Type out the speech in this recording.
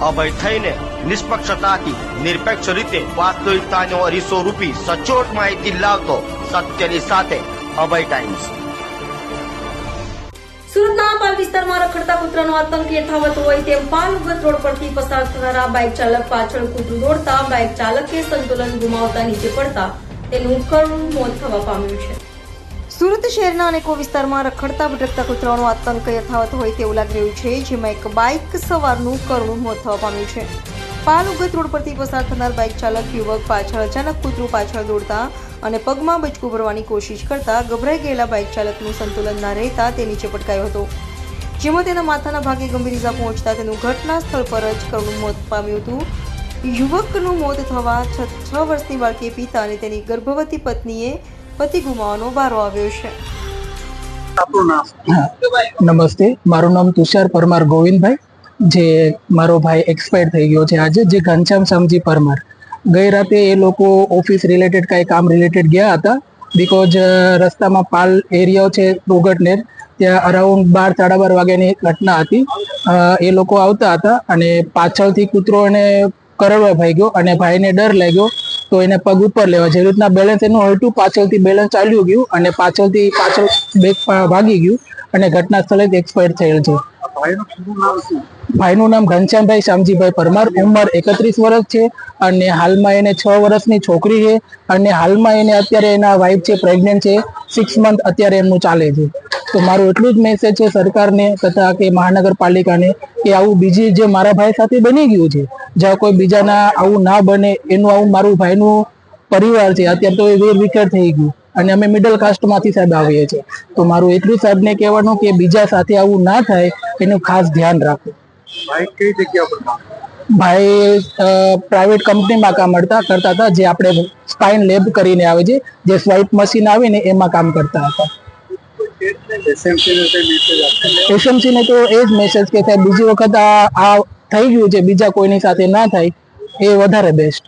અભય થઈને નિષ્પક્ષતાથી નિરપેક્ષ રીતે વાસ્તવિકતાનો અરીસો રૂપી સચોટ માહિતી લાવતો સત્યની સાથે અભય ટાઈમ્સ. સુરતના પાલ વિસ્તારમાં રખડતા કૂતરાનો આતંક યથાવત હોય તેમ પાલ રોડ પરથી પસાર થનારા બાઇક ચાલક પાછળ કૂતરું દોડતા બાઇક ચાલકે સંતુલન ગુમાવતા નીચે પડતા તેનું કરુણ મોત થવા પામ્યું છે. સુરત શહેરના અનેકો વિસ્તારમાં રખડતા ભટકતા કૂતરાઓનો આતંક યથાવત હોય તેવું લાગી રહ્યું છે, જેમાં એક બાઇક સવારનું કરુણ મોત થવા પામ્યું છે. પાલ ઉગત રોડ પરથી પસાર થનાર બાઇક ચાલક યુવક પાછળ અચાનક કૂતરું પાછળ દોડતા અને પગમાં બચકું ભરવાની કોશિશ કરતા ગભરાઈ ગયેલા બાઇક ચાલકનું સંતુલન ના રહેતા તે નીચે પટકાયો હતો. જેમાં તેના માથાના ભાગે ગંભીર ઇજા પહોંચતા તેનું ઘટના સ્થળ પર જ કરુણ મોત પામ્યું હતું. યુવકનું મોત થવા છ વર્ષની બાળકી પિતા અને તેની ગર્ભવતી પત્નીએ પતિ ગુમાવવાનો વારો આવ્યો છે. નમસ્તે, મારું નામ તુષાર પરમાર ગોવિંદભાઈ. જે મારો ભાઈ એક્સપાયર થઈ ગયો છે આજે, જે ઘનશ્યામ શામજી પરમાર. ગઈ રાતે એ લોકો ઓફિસ રિલેટેડ કાંઈ કામ રિલેટેડ ગયા હતા. બિકોઝ રસ્તામાં પાલ એરિયા છે રોગટનેર ત્યાં અરાઉન્ડ બાર, સાડા બાર વાગ્યાની ઘટના હતી. એ લોકો આવતા હતા અને પાછળથી કૂતરો એને કરડવા ભાઈ ગયો અને ભાઈને ડર લાગ્યો. તો એને પગ ઉપર લેવા જેવી રીતના બેલેન્સ એનું હલટું પાછળથી બેલેન્સ ચાલ્યું ગયું અને પાછળથી પાછળ બેક ભાગી ગયું અને ઘટના સ્થળે એક્સપાયર થયેલ છે. ભાઈનું નામ ઘનશ્યામભાઈ શ્યામજીભાઈ પરમાર. ઉંમર એકત્રીસ વર્ષ છે અને હાલમાં એને છ વર્ષની છોકરી છે અને હાલમાં એને અત્યારે એના વાઈફ છે પ્રેગ્નેન્ટ છે. સિક્સ મંથ અત્યારે એમનું ચાલે છે. તો મારું એટલું જ મેસેજ છે સરકારને તથા કે મહાનગરપાલિકાને કે આવું બીજી જે મારા ભાઈ સાથે બની ગયું છે, જ્યાં કોઈ બીજાના આવું ના બને, એનું આવું મારું ભાઈનું પરિવાર છે, અત્યારે તો એ વેર વિખેર થઈ ગયું. અને અમે મિડલ કાસ્ટમાંથી સાહેબ આવીએ છીએ. તો મારું એટલું સાહેબને કહેવાનું કે બીજા સાથે આવું ના થાય એનું ખાસ ધ્યાન રાખો ભાઈ કઈ જગ્યા પર ભાઈ પ્રાઇવેટ કંપનીમાં કામ કરતા કરતા હતા જે આપણે સ્પાઇન લેબ કરીને આવે છે જે સ્વાઇપ મશીન આવે ને એમાં કામ કરતા હતા? એસએમસી ને તો એ જ મેસેજ કે સાહેબ બીજી વખત આ થઈ ગયું છે બીજા કોઈની સાથે ના થાય એ વધારે બેસ્ટ